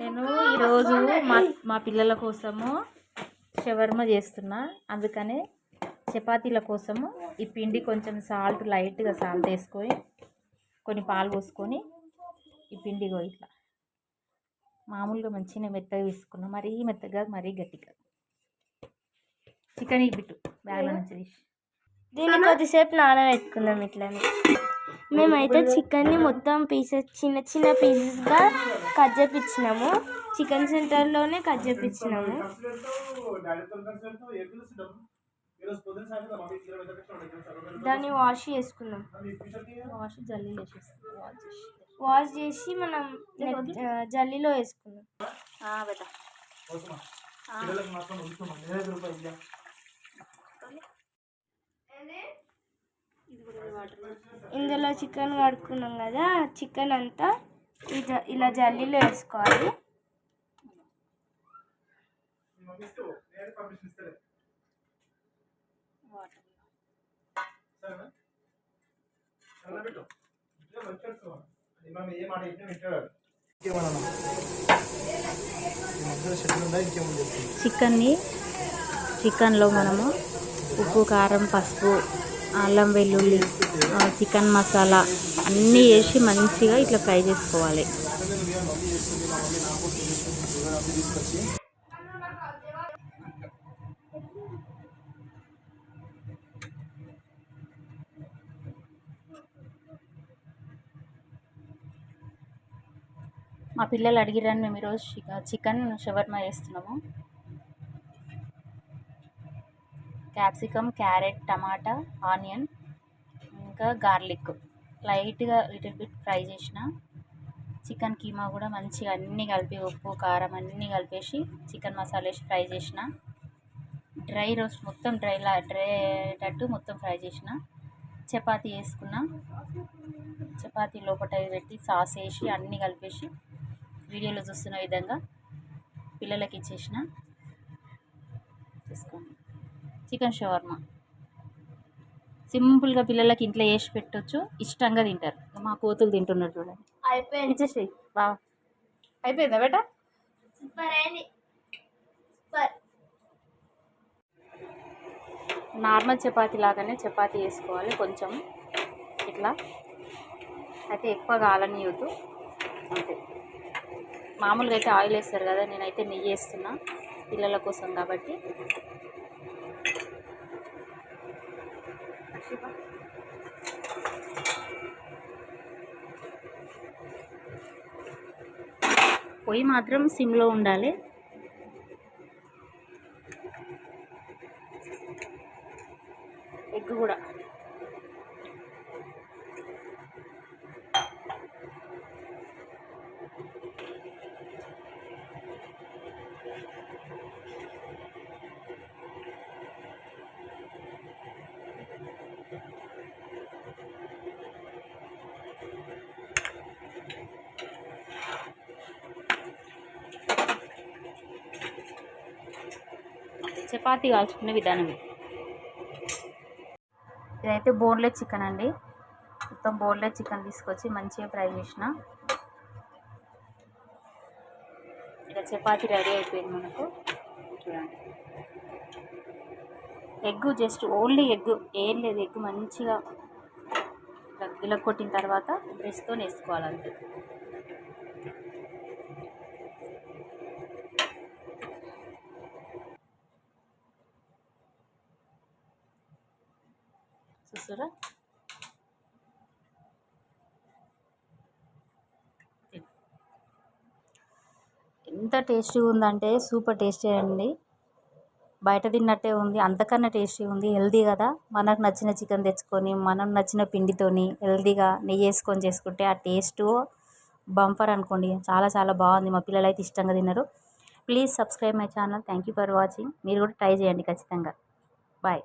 నేను ఈరోజు మా మా పిల్లల కోసము షవర్మ చేస్తున్నా. అందుకనే చపాతీల కోసము ఈ పిండి కొంచెం సాల్ట్ లైట్గా సాల్ట్ వేసుకొని కొన్ని పాలు పోసుకొని ఈ పిండి ఇట్లా. మామూలుగా మంచిగా మెత్తగా తీసుకున్నా మరీ మెత్తగా మరీ గట్టిగా. చికెన్ బిట్టు బ్యాగ్లో నుంచి తీసి దీన్ని కొద్దిసేపు నానబెట్టుకుందాం ఇట్లని. మేమైతే చికెన్ని మొత్తం పీసెస్ చిన్న చిన్న పీసెస్గా కట్ చేపించినాము చికెన్ సెంటర్లోనే కట్ చేపించినాము దాన్ని వాష్ చేసుకున్నాం వాష్ జల్లీ వాష్ చేసి మనం జల్లీలో వేసుకున్నాం బెట ఇందులో చికెన్ కడుక్కున్నాం కదా చికెన్ అంతా ఇలా జల్లీలో వేసుకోవాలి. చికెన్ని చికెన్లో మనము ఉప్పు కారం పసుపు అల్లం వెల్లుల్లి చికెన్ మసాలా అన్నీ వేసి మంచిగా ఇట్లా ఫ్రై చేసుకోవాలి. మా పిల్లలు అడిగిరని మేము ఈరోజు చికెన్ షవర్మా చేస్తున్నాము. క్యాప్సికమ్ క్యారెట్ టమాటా ఆనియన్ ఇంకా గార్లిక్. లైట్గా లిటిల్ బిట్ ఫ్రై చేసిన చికెన్ కీమా కూడా మంచిగా అన్నీ కలిపి ఉప్పు కారం అన్నీ కలిపేసి చికెన్ మసాలా వేసి ఫ్రై చేసిన. డ్రై రోస్ట్ మొత్తం డ్రై లా డ్రై అయ్యేటట్టు మొత్తం ఫ్రై చేసిన. చపాతి వేసుకున్న. చపాతీ లోపల పెట్టి సాస్ వేసి అన్నీ కలిపేసి వీడియోలో చూస్తున్న విధంగా పిల్లలకి ఇచ్చేసిన. తీసుకోండి చికెన్ షవర్మా. సింపుల్గా పిల్లలకి ఇంట్లో వేసి పెట్టొచ్చు. ఇష్టంగా తింటారు. మా కోతులు తింటున్నారు చూడండి. అయిపోయింది. ఇచ్చేసేయి బాగా అయిపోయిందా బేట? సూపర్ అయింది. సూపర్. నార్మల్ చపాతీ లాగానే చపాతీ వేసుకోవాలి కొంచెం. ఇట్లా. అయితే ఎక్కువ కాలనీయద్దు. అంతే. మామూలుగా అయితే ఆయిల్ వేస్తారు కదా నేనైతే నెయ్యి వేస్తున్నా పిల్లల కోసం కాబట్టి. పొయ్యి మాత్రం సిమ్లో ఉండాలి. ఎగ్ కూడా. చపాతీ కాల్చుకునే విధానం. ఇది ఇదైతే బోన్లెస్ చికెన్ అండి. మొత్తం బోన్లెస్ చికెన్ తీసుకొచ్చి మంచిగా ఫ్రై చేసిన. ఇక చపాతీ రెడీ అయిపోయింది మనకు. చూడండి. ఎగ్ జస్ట్ ఓన్లీ ఎగ్ ఏం లేదు ఎగ్ మంచిగా గిల కొట్టిన తర్వాత బ్రష్తో వేసుకోవాలి చూసారా? ఎంత టేస్టీగా ఉందంటే సూపర్ టేస్టీ అండి. బయట తిన్నట్టే ఉంది అంతకన్నా టేస్టీ ఉంది హెల్దీ కదా. మనకు నచ్చిన చికెన్ తెచ్చుకొని మనం నచ్చిన పిండితోని హెల్దీగా నెయ్యి వేసుకొని చేసుకుంటే ఆ టేస్ట్ బంపర్ అనుకోండి. చాలా చాలా బాగుంది. మా పిల్లలు అయితే ఇష్టంగా తిన్నారు please subscribe my channel. Thank you for watching. మీరు కూడా ట్రై చేయండి ఖచ్చితంగా. బాయ్.